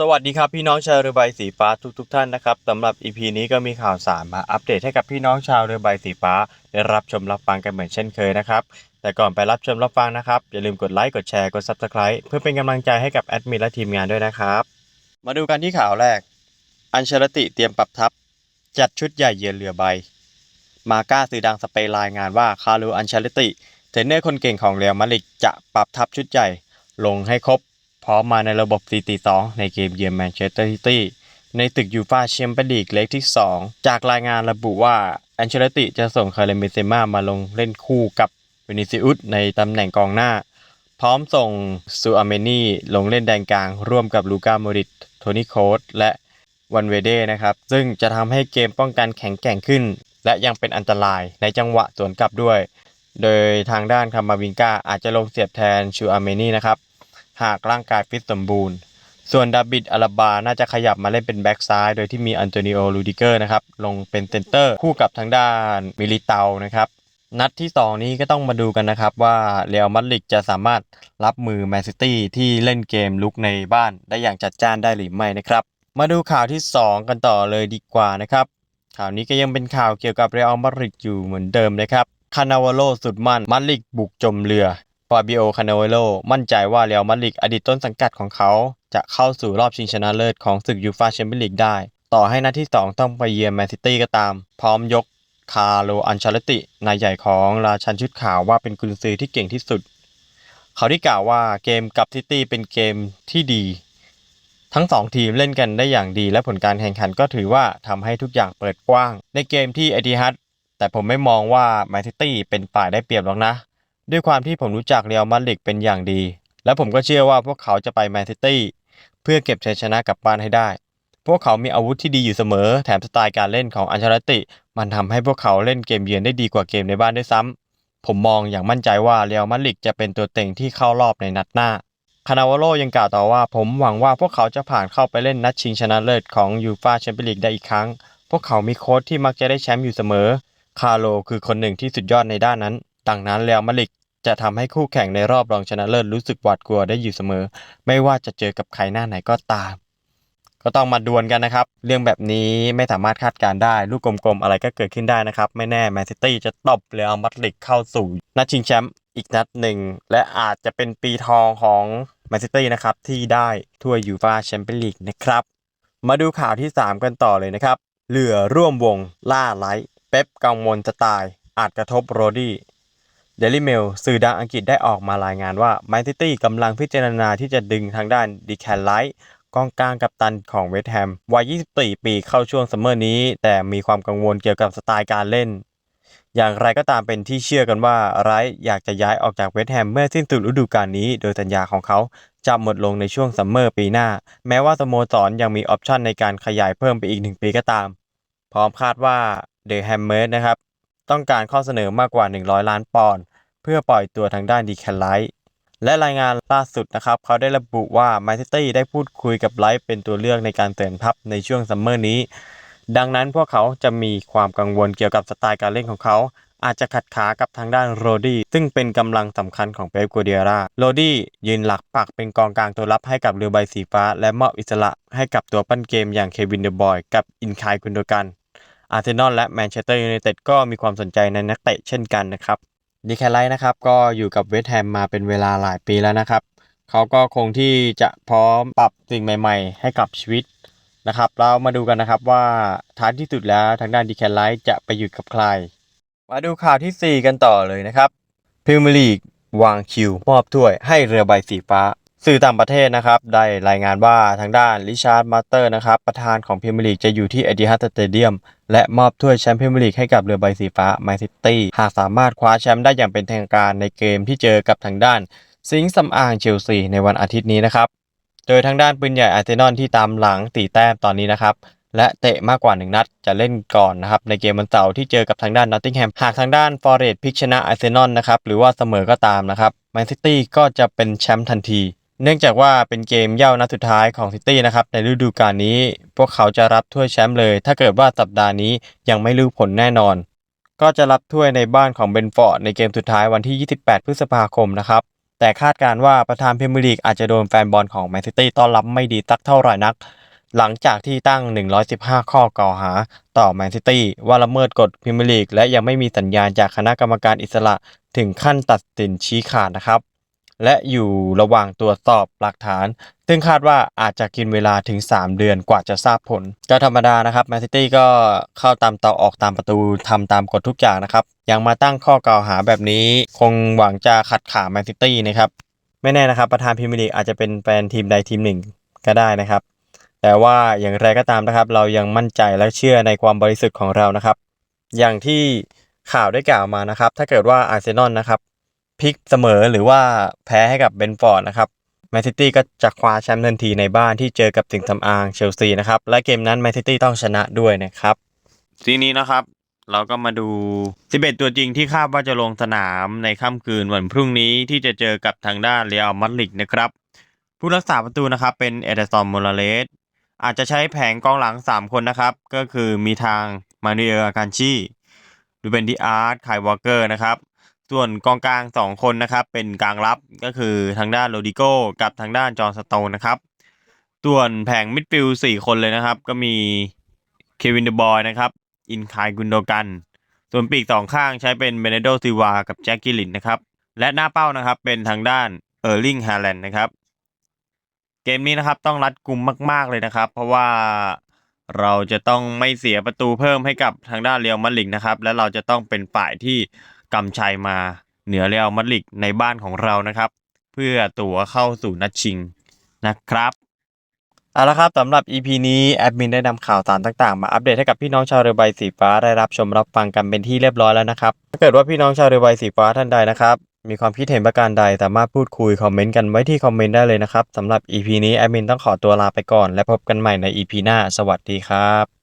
สวัสดีครับพี่น้องชาวเรือใบสีฟ้าทุกทท่านนะครับสำหรับ EP นี้ก็มีข่าวสารมาอัปเดตให้กับพี่น้องชาวเรือใบสีฟ้า ได้รับชมรับฟังกันเหมือนเช่นเคยนะครับ แต่ก่อนไปรับชมรับฟังนะครับ อย่าลืมกดไลค์กดแชร์กด Subscribe เพื่อเป็นกำลังใจให้กับแอดมินและทีมงานด้วยนะครับ มาดูกันที่ข่าวแรก อัญเชลติเตรียมปรับทัพ จัดชุดใหญ่เยือนเรือใบ มาก้าสื่อดังสเปนรายงานว่าคารูอัญเชลติเทรนเนอร์คนเก่งของเรอัลมาดริดจะปรับทัพชุดใหญ่ ลงให้ครบ พร้อมมาในระบบ 4-2 ในเกมเยือนแมนเชสเตอร์ซิตี้ในตึกยูฟาแชมเปี้ยนลีกเล็กที่ 2 จากรายงานระบุว่าแอนเชลติจะส่งคาร์เลมเบเซม่ามาลงเล่นคู่กับวินิซิอุสในตำแหน่งกองหน้า พร้อมส่งซูอาเมนี่ลงเล่นแดนกลาง ร่วมกับลูก้าโมริตโทนี่โคสและวันเวเดนะครับ ซึ่งจะทำให้เกมป้องกันแข็งแกร่งขึ้น และยังเป็นอันตรายในจังหวะสวนกลับด้วย โดยทางด้านคามาวิงกาอาจจะลงเสียบแทนชูอาเมนี่นะครับ หากร่างกายฟิตสมบูรณ์ ส่วนดาบิดอาราบาน่าจะขยับมาเล่นเป็นแบ็กซ้าย โดยที่มีอันโตนิโอลูดิเกอร์นะครับ ลงเป็นเซนเตอร์คู่กับทางด้านมิลิเตานะครับนัดที่ 2 นี้ก็ต้องมาดูกันนะครับว่าเรอัลมาดริดจะสามารถรับมือแมนซิตี้ที่เล่นเกมลุกในบ้านได้อย่างจัดจ้านได้หรือไม่นะครับ มาดูข่าวที่ 2 กันต่อเลยดีกว่านะครับ ข่าวนี้ก็ยังเป็นข่าวเกี่ยวกับเรอัลมาดริดอยู่เหมือนเดิมนะครับคานาวาโลสุดมันมาดริดบุกจมเรือ ฟาบิโอ คานาเวโล มั่นใจว่าเรอัลมาดริดอดีตต้นสังกัดของเขา จะเข้าสู่รอบชิงชนะเลิศของศึกยูฟาแชมเปี้ยนลีกได้ ต่อให้นัดที่ 2 ต้องไปเยือนแมนซิตี้ก็ตาม พร้อมยกคาร์โลอันชาลติ นายใหญ่ของราชันชุดขาวว่าเป็นกุนซือที่เก่งที่สุด เขาที่กล่าวว่าเกมกับซิตี้เป็นเกมที่ดี ทั้ง 2 ทีมเล่นกันได้อย่างดี และผลการแข่งขันก็ถือว่าทำให้ทุกอย่างเปิดกว้าง ในเกมที่เอติฮัดแต่ผมไม่มองว่าแมนซิตี้เป็นฝ่ายได้เปรียบหรอกนะ ด้วยความที่ผมรู้จักเรอัลมาดริดเป็นอย่างดี และผมก็เชื่อว่าพวกเขาจะไปแมนซิตี้เพื่อเก็บชัยชนะกลับบ้านให้ได้ พวกเขามีอาวุธที่ดีอยู่เสมอ แถมสไตล์การเล่นของอันเชลติ มันทำให้พวกเขาเล่นเกมเยือนได้ดีกว่าเกมในบ้านด้วยซ้ำผมมองอย่างมั่นใจว่าเรอัลมาดริดจะเป็นตัวเต็งที่เข้ารอบในนัดหน้าคานาวโลยังกล่าวต่อว่า ผมหวังว่าพวกเขาจะผ่านเข้าไปเล่นนัดชิงชนะเลิศของยูฟาแชมเปี้ยนลีกได้อีกครั้ง พวกเขามีโค้ชที่มักจะได้แชมป์อยู่เสมอ คาร์โลคือคนหนึ่งที่สุดยอดในด้านนั้น ดังนั้นเรอัลมาดริด จะทำให้คู่แข่งในรอบรองชนะเลิศรู้สึกหวาดกลัวได้อยู่เสมอ ไม่ว่าจะเจอกับใครหน้าไหนก็ตาม ก็ต้องมาดวลกันนะครับ เรื่องแบบนี้ไม่สามารถคาดการได้ ลูกกลมๆอะไรก็เกิดขึ้นได้นะครับ ไม่แน่แมนซิตี้จะตบเรอัลมาดริดเข้าสู่นัดชิงแชมป์อีกนัดหนึ่ง และอาจจะเป็นปีทองของแมนซิตี้นะครับที่ได้ถ้วยยูฟาแชมเปี้ยนลีกนะครับ มาดูข่าวที่ 3 กันต่อเลยนะครับเรือร่วมวงล่าไลท์เป๊ปกังวลจะตายอาจกระทบโรดี้ เดลิเมลสื่อดังอังกฤษได้ออกมารายงานว่าแมนซิตี้กำลังพิจารณาที่จะดึงทางด้านดีแคนไลท์กองกลางกัปตันของเวสต์แฮมวัย 24 ปีเข้าช่วงซัมเมอร์นี้ แต่มีความกังวลเกี่ยวกับสไตล์การเล่น อย่างไรก็ตามเป็นที่เชื่อกันว่าไรท์อยากจะย้ายออกจากเวสต์แฮมเมื่อสิ้นสุดฤดูกาลนี้ โดยสัญญาของเขาจะหมดลงในช่วงซัมเมอร์ปีหน้า แม้ว่าสโมสรยังมีออปชันในการขยายเพิ่มไปอีก 1 ปีก็ตาม พร้อมคาดว่าเดอะแฮมเมอร์นะครับ ต้องการข้อเสนอมากกว่า 100 ล้านปอนด์เพื่อปล่อยตัวทางด้านดีแคนไลท์และรายงานล่าสุดนะครับ เขาได้ระบุว่าแมนซิตี้ได้พูดคุยกับไลท์เป็นตัวเลือกในการเตือนทัพในช่วงซัมเมอร์นี้ ดังนั้นพวกเขาจะมีความกังวลเกี่ยวกับสไตล์การเล่นของเขา อาจจะขัดขากับทางด้านโรดี้ซึ่งเป็นกำลังสำคัญของเป๊ปกัวเดียร่าโรดี้ยืนหลักปักเป็นกองกลางตัวรับให้กับเรือใบสีฟ้า และมอบอิสระให้กับตัวปั้นเกมอย่างเควินเดอะบอย กับอินคายกุนโดกัน อาร์เซนอลและแมนเชสเตอร์ยูไนเต็ดก็มีความสนใจในนักเตะเช่นกันนะครับดีแคลไลท์นะครับก็อยู่กับเวสต์แฮมมาเป็นเวลาหลายปีแล้วนะครับ เขาก็คงที่จะพร้อมปรับสิ่งใหม่ ๆ ให้กับชีวิตนะครับ เรามาดูกันนะครับว่าท้ายที่สุดแล้วทางด้านดีแคลไลท์จะไปอยู่กับใคร มาดูข่าวทีสี่4 กันต่อเลยนะครับพรีเมียร์ลีกวางคิวมอบถ้วยให้เรือใบสีฟ้า สื่อต่างประเทศนะครับ ได้รายงานว่าทางด้านริชาร์ดมาสเตอร์นะครับประธานของพรีเมียร์ลีกจะอยู่ที่เอติฮัดสเตเดียมและมอบถ้วยแชมป์พรีเมียร์ลีกให้กับเรือใบสีฟ้าแมนซิตี้หากสามารถคว้าแชมป์ได้อย่างเป็นทางการในเกมที่เจอกับทางด้านสิงห์สำอางเชลซีในวันอาทิตย์นี้นะครับโดยทางด้านปืนใหญ่อาร์เซนอลที่ตามหลังตีแต้มตอนนี้นะครับและเตะมากกว่า 1 นัดจะเล่นก่อนนะครับในเกมวันเสาร์ที่เจอกับทางด้านนอตติงแฮมหากทางด้านฟอร์เรสต์พลิกชนะอาร์เซนอลนะครับหรือว่าเสมอก็ตามนะครับแมนซิตี้ก็จะเป็นแชมป์ทันที เนื่องจากว่าเป็นเกมเย่านัดสุดท้ายของซิตี้นะครับในฤดูกาลนี้ พวกเขาจะรับถ้วยแชมป์เลย ถ้าเกิดว่าสัปดาห์นี้ยังไม่รู้ผลแน่นอน ก็จะรับถ้วยในบ้านของเบนฟอร์ดในเกมสุดท้ายวันที่ 28 พฤษภาคมนะครับแต่คาดการว่าประธานพรีเมียร์ลีกอาจจะโดนแฟนบอลของแมนซิตี้ต้อนรับไม่ดีสักเท่าไหร่นัก หลังจากที่ตั้ง 115 ข้อกล่าวหา ต่อแมนซิตี้ว่าละเมิดกฎพรีเมียร์ลีกและยังไม่มีสัญญาณจากคณะกรรมการอิสระถึงขั้นตัดสินชี้ขาดนะครับ และอยู่ระหว่างตรวจสอบหลักฐาน ซึ่งคาดว่าอาจจะกินเวลาถึง 3 เดือนกว่าจะทราบผล ก็ธรรมดานะครับแมนซิตี้ก็เข้าตามเตาออกตามประตูทำตามกฎทุกอย่างนะครับ ยังมาตั้งข้อกล่าวหาแบบนี้ คงหวังจะขัดขาแมนซิตี้นะครับ ไม่แน่นะครับ ประธานพรีเมียร์ลีกอาจจะเป็นแฟนทีมใดทีมหนึ่งก็ได้นะครับ แต่ว่าอย่างไรก็ตามนะครับ เรายังมั่นใจและเชื่อในความบริสุทธิ์ของเรานะครับ อย่างที่ข่าวได้กล่าวมานะครับ ถ้าเกิดว่าอาร์เซนอลนะครับ พลิกเสมอหรือว่าแพ้ให้กับเบนฟอร์ดนะครับแมนซิตี้ก็จะคว้าแชมป์ทันทีในบ้านที่เจอกับสิงห์สำอางเชลซีนะครับ และเกมนั้นแมนซิตี้ต้องชนะด้วยนะครับ ทีนี้นะครับ เราก็มาดู 11 ตัวจริงที่คาดว่าจะลงสนามในค่ำคืนวันพรุ่งนี้ที่จะเจอกับทางด้านเรอัลมาดริดนะครับ ผู้รักษาประตูนะครับเป็นเอเดซอนโมราเลสอาจจะใช้แผงกองหลัง 3 คนนะครับ ก็คือมีทางมานูเอลอาคันชีดูเบนดิอาร์ตไควอเกอร์นะครับ ส่วนกองกลาง 2 คนนะครับ เป็นกลางรับก็คือทางด้านโรดิโก้กับทางด้านจอห์สโตนนะครับส่วนแผงมิดฟิลด์4คนเลยนะครับ ก็มีเควินเดบอยนะครับ อินคายกุนโดกัน ส่วนปีกสองข้างใช้เป็นเบเนโดซิวากับแจ็คกิลินนะครับ และหน้าเป้านะครับเป็นทางด้านเออร์ลิงฮาแลนด์นะครับ เกมนี้นะครับต้องรัดกุมมาก ๆเลยนะครับ เพราะว่าเราจะต้องไม่เสียประตูเพิ่มให้กับทางด้านเรียวมาดริดนะครับ และเราจะต้องเป็นฝ่ายที่ กำชัยมาเหนือเรียวมาดริดในบ้านของเรานะครับ เพื่อตั๋วเข้าสู่นัดชิงนะครับเอาละครับสำหรับ EP นี้แอดมินได้นำข่าวสารต่างๆ มาอัปเดตให้กับพี่น้องชาวเรือใบสีฟ้าได้รับชมรับฟังกันเป็นที่เรียบร้อยแล้วนะครับถ้าเกิดว่าพี่น้องชาวเรือใบสีฟ้าท่านใดนะครับมีความคิดเห็นประการใดสามารถพูดคุยคอมเมนต์กันไว้ที่คอมเมนต์ได้เลยนะครับสำหรับ EP นี้แอดมินต้องขอตัวลาไปก่อน และพบกันใหม่ใน EP หน้า สวัสดีครับ